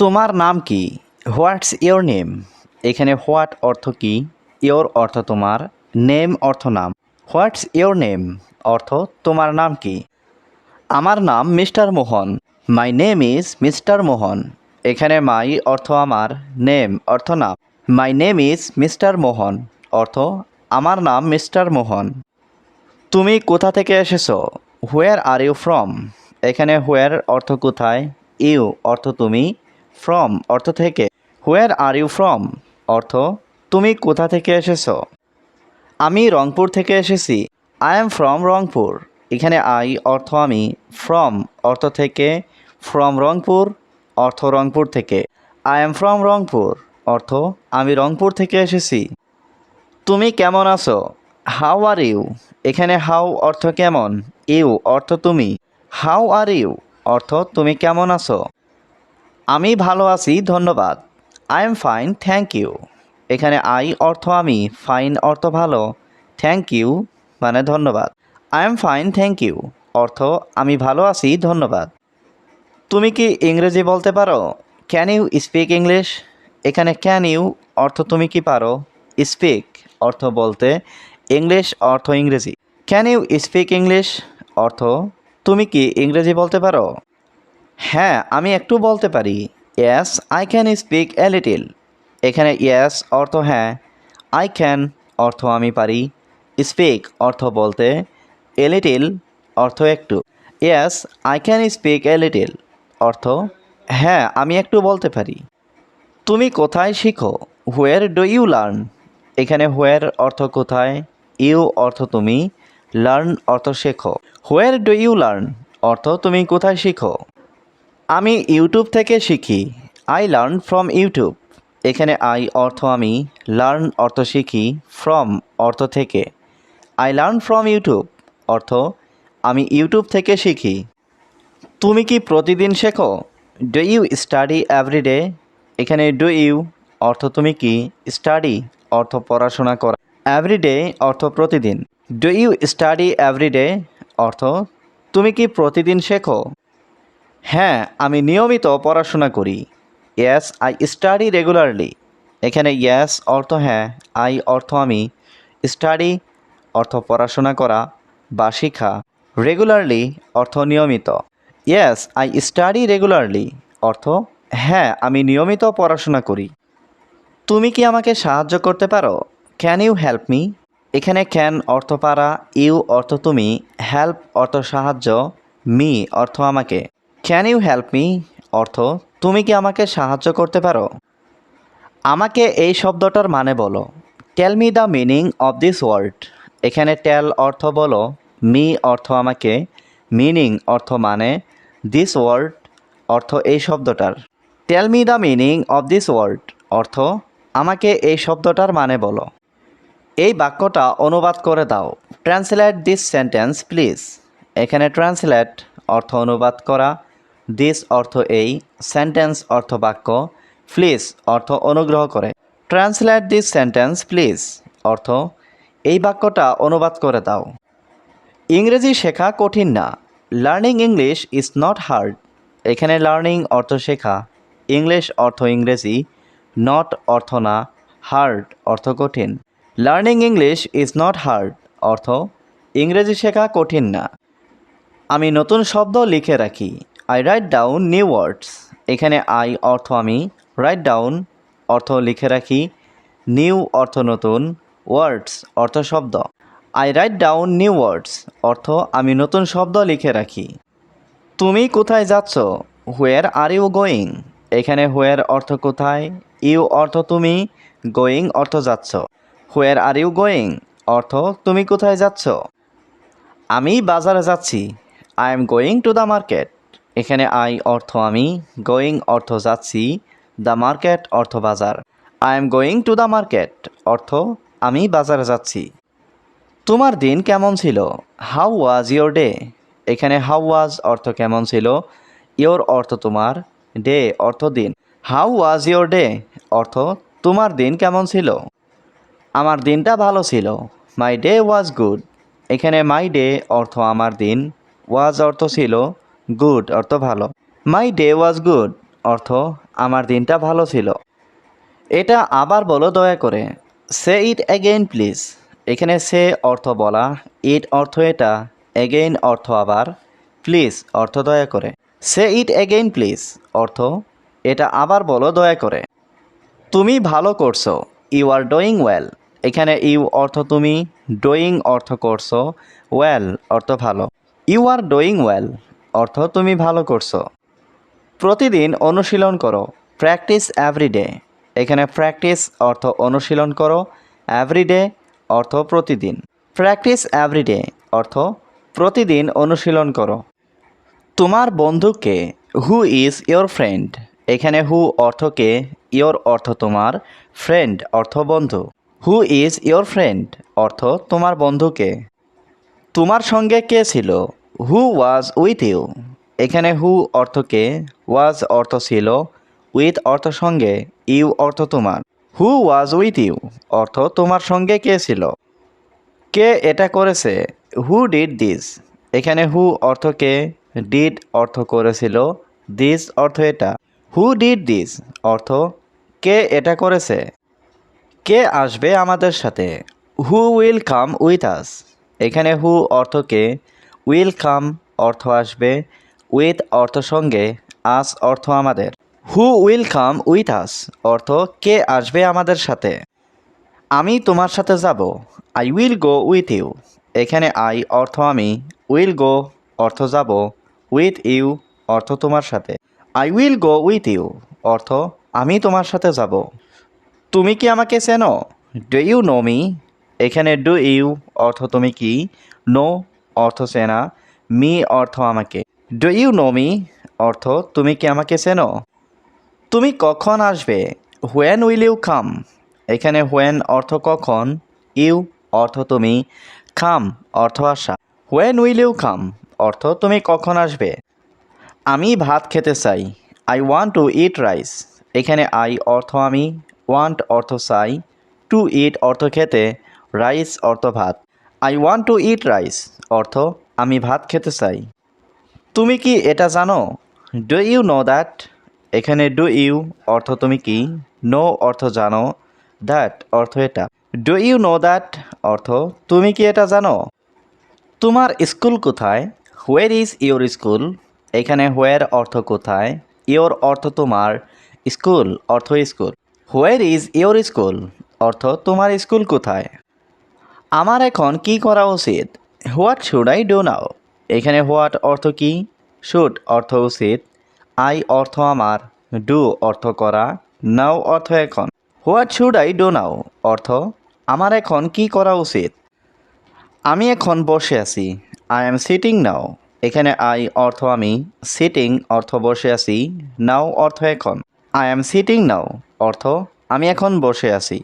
তোমার নাম কি? হোয়াটস ইয়োর নেম এখানে হোয়াট অর্থ কি? ইয়োর অর্থ তোমার। নেম অর্থ নাম। হোয়াটস ইয়োর নেম অর্থ তোমার নাম কি? আমার নাম mister Mohan. My name is mister Mohan. এখানে মাই অর্থ আমার। নেম অর্থ নাম। My name is mister Mohan. অর্থ আমার নাম মিস্টার মোহন। তুমি কোথা থেকে এসেছ? হোয়ার আর ইউ ফ্রম এখানে হোয়ার অর্থ কোথায়? ইউ অর্থ তুমি। ফ্রম অর্থ থেকে। হোয়ার আর ইউ ফ্রম অর্থ, তুমি কোথা থেকে এসেছ? আমি রংপুর থেকে এসেছি। I am from Rangpur. এখানে আই অর্থ আমি ফ্রম অর্থ থেকে। ফ্রম রংপুর, অর্থ রংপুর থেকে। I am from Rangpur. অর্থ, আমি রংপুর থেকে এসেছি। তুমি কেমন আছো? হাউ আর ইউ এখানে হাউ অর্থ কেমন? ইউ অর্থ তুমি। হাউ আর ইউ অর্থ, তুমি কেমন আছো? আমি ভালো আছি, ধন্যবাদ। I am fine thank you এখানে আই অর্থ আমি ফাইন অর্থ ভালো থ্যাংক ইউ মানে ধন্যবাদ। I am fine thank you অর্থ আমি ভালো আছি, ধন্যবাদ। তুমি কি ইংরেজি বলতে পারো? ক্যান ইউ স্পিক ইংলিশ এখানে ক্যান ইউ অর্থ তুমি কি পারো? স্পিক অর্থ বলতে ইংলিশ অর্থ ইংরেজি। ক্যান ইউ স্পিক ইংলিশ অর্থ তুমি কি ইংরেজি বলতে পারো? হ্যাঁ আমি একটু বলতে পারি। Yes I can speak a little এখানে ইয়াস অর্থ হ্যাঁ। আই ক্যান অর্থ আমি পারি। স্পিক অর্থ বলতে এ লিটিল অর্থ একটু। Yes I can speak a little অর্থ হ্যাঁ আমি একটু বলতে পারি। তুমি কোথায় শিখো? হোয়ার ডু ইউ লার্ন এখানে হোয়ার অর্থ কোথায়? ইউ অর্থ তুমি। লার্ন অর্থ শেখো। হোয়ার ডু ইউ লার্ন অর্থ তুমি কোথায় শিখো? আমি ইউটিউব থেকে শিখি। I learn from YouTube. এখানে আই অর্থ আমি লার্ন অর্থ শিখি ফ্রম অর্থ থেকে। আই লার্ন ফ্রম ইউটিউব, অর্থ আমি ইউটিউব থেকে শিখি। তুমি কি প্রতিদিন শেখো? Do you study every day এখানে ডু ইউ অর্থ তুমি কি? স্টাডি অর্থ পড়াশোনা করা। এভরিডে অর্থ প্রতিদিন। ডু ইউ স্টাডি এভরিডে অর্থ তুমি কি প্রতিদিন শেখো? হ্যাঁ আমি নিয়মিত পড়াশোনা করি। ইয়াস আই স্টাডি রেগুলারলি এখানে ইয়াস অর্থ হ্যাঁ আই অর্থ আমি। স্টাডি অর্থ পড়াশোনা করা বা শিখা। রেগুলারলি অর্থ নিয়মিত। ইয়েস আই স্টাডি রেগুলারলি অর্থ হ্যাঁ আমি নিয়মিত পড়াশোনা করি। তুমি কি আমাকে সাহায্য করতে পারো? ক্যান ইউ হেল্প মি এখানে ক্যান অর্থ পারা। ইউ অর্থ তুমি। হেল্প অর্থ সাহায্য। মি অর্থ আমাকে। ক্যান ইউ হেল্প মি অর্থ, তুমি কি আমাকে সাহায্য করতে পারো? আমাকে এই শব্দটার মানে বলো। Tell me the meaning of this word এখানে টেল অর্থ বলো মি অর্থ আমাকে মিনিং অর্থ মানে দিস ওয়ার্ড অর্থ এই শব্দটার। Tell me the meaning of this word অর্থ, আমাকে এই শব্দটার মানে বলো। এই বাক্যটা অনুবাদ করে দাও। ট্রান্সলেট দিস সেন্টেন্স প্লিজ এখানে ট্রান্সলেট অর্থ অনুবাদ করা দিস অর্থ এই সেন্টেন্স অর্থ বাক্য প্লিজ অর্থ অনুগ্রহ করে। ট্রান্সলেট দিস সেন্টেন্স প্লিজ অর্থ, এই বাক্যটা অনুবাদ করে দাও। ইংরেজি শেখা কঠিন না। Learning English is not hard এখানে লার্নিং অর্থ শেখা ইংলিশ অর্থ ইংরেজি নট অর্থ না হার্ড অর্থ কঠিন। Learning English is not hard অর্থ, ইংরেজি শেখা কঠিন না। আমি নতুন শব্দ লিখে রাখি। I write down new words এখানে আই অর্থ আমি রাইট ডাউন অর্থ লিখে রাখি। নিউ অর্থ নতুন ওয়ার্ডস অর্থ শব্দ। I write down new words অর্থ আমি নতুন শব্দ লিখে রাখি। তুমি কোথায় যাচ্ছ? হোয়ার আর ইউ গোয়িং এখানে হোয়ার অর্থ কোথায়? ইউ অর্থ তুমি গোয়িং অর্থ যাচ্ছ। হোয়ার আর ইউ গোয়িং অর্থ তুমি কোথায় যাচ্ছ? আমি বাজারে যাচ্ছি। I am going to the market এখানে আই অর্থ আমি গোয়িং অর্থ যাচ্ছি দ্য মার্কেট অর্থ বাজার। I am going to the market অর্থ আমি বাজারে যাচ্ছি। তোমার দিন কেমন ছিল? হাউ ওয়াজ ইয়োর ডে এখানে হাউ ওয়াজ অর্থ কেমন ছিল? ইয়োর অর্থ তোমার ডে অর্থ দিন। হাউ ওয়াজ ইয়োর ডে অর্থ তোমার দিন কেমন ছিল? আমার দিনটা ভালো ছিল। মাই ডে ওয়াজ গুড এখানে মাই ডে অর্থ আমার দিন। ওয়াজ অর্থ ছিল। গুড অর্থ ভালো। মাই ডে ওয়াজ গুড অর্থ আমার দিনটা ভালো ছিল। এটা আবার বলো দয়া করে। Say it again please. এখানে সে অর্থ বলা, ইট অর্থ এটা অ্যাগেইন অর্থ আবার প্লিজ অর্থ দয়া করে। সে ইট অ্যাগেইন প্লিজ অর্থ এটা আবার বলো দয়া করে। তুমি ভালো করছ, ইউ আর ডোয়িং ওয়েল। এখানে ইউ অর্থ তুমি ডোয়িং অর্থ করছ, ওয়েল অর্থ ভালো। You are doing well. অর্থ তুমি ভালো করছ। প্রতিদিন অনুশীলন করো। প্র্যাকটিস এভরিডে এখানে প্র্যাকটিস অর্থ অনুশীলন করো। এভরিডে অর্থ প্রতিদিন। প্র্যাকটিস এভরিডে অর্থ প্রতিদিন অনুশীলন করো। তোমার বন্ধুকে হু ইজ ইয়োর ফ্রেন্ড এখানে হু অর্থকে ইয়োর অর্থ তোমার ফ্রেন্ড অর্থ বন্ধু। হু ইজ ইয়োর ফ্রেন্ড অর্থ তোমার বন্ধুকে। তোমার সঙ্গে কে ছিল? হু ওয়াজ উইথ ইউ এখানে হু অর্থকে ওয়াজ অর্থ ছিল উইথ অর্থ সঙ্গে ইউ অর্থ তোমার। হু ওয়াজ উইথ ইউ অর্থ তোমার সঙ্গে কে ছিল? কে এটা করেছে? হু ডিড দিস এখানে হু অর্থকে ডিড অর্থ করেছিল দিস অর্থ এটা। হু ডিড দিস অর্থ, কে এটা করেছে? কে আসবে আমাদের সাথে? Who will come with us এখানে হু অর্থকে উইল কাম অর্থ আসবে, উইথ অর্থ সঙ্গে, আস অর্থ আমাদের। Who will come with us অর্থ কে আসবে আমাদের সাথে। আমি তোমার সাথে যাব, I will go with you. এখানে আই অর্থ আমি, উইল গো অর্থ যাব, উইথ ইউ অর্থ তোমার সাথে। I will go with you অর্থ আমি তোমার সাথে যাব। তুমি কি আমাকে চেনো? Do you know me? এখানে ডু ইউ অর্থ তুমি কি? নো অর্থ চেনা। মি অর্থ আমাকে। ডু ইউ নো মি অর্থ, তুমি কি আমাকে চেনো? তুমি কখন আসবে? হোয়েন উইল ইউ কাম এখানে হোয়েন অর্থ কখন? ইউ অর্থ তুমি। খাম অর্থ আসা। হোয়েন উইল ইউ কাম অর্থ, তুমি কখন আসবে? আমি ভাত খেতে চাই। I want to eat rice এখানে আই অর্থ আমি। ওয়ান্ট অর্থ চাই। টু ইট অর্থ খেতে। রাইস অর্থ ভাত। I want to eat rice অর্থ, আমি ভাত খেতে চাই। তুমি কি এটা জানো? ডু ইউ নো দ্যাট এখানে ডু ইউ অর্থ তুমি কি? নো অর্থ জানো। দ্যাট অর্থ এটা। ডু ইউ নো দ্যাট অর্থ, তুমি কি এটা জানো? তোমার স্কুল কোথায়? হোয়ার ইজ ইয়োর স্কুল এখানে হোয়ার অর্থ কোথায়? ইয়োর অর্থ তোমার স্কুল, অর্থ school. Where is your school অর্থ তোমার স্কুল কোথায়? আমার এখন কি করা উচিত? What should I do now এখানে হোয়াট অর্থ কি? শুড অর্থ উচিত। আই অর্থ আমার। ডু অর্থ করা। নাও অর্থ এখন। What should I do now অর্থ, আমার এখন কি করা উচিত? আমি এখন বসে আছি। আই এম সিটিং নাও এখানে আই অর্থ আমি। সিটিং অর্থ বসে আছি। নাও অর্থ এখন। আই এম সিটিং নাও অর্থ, আমি এখন বসে আছি।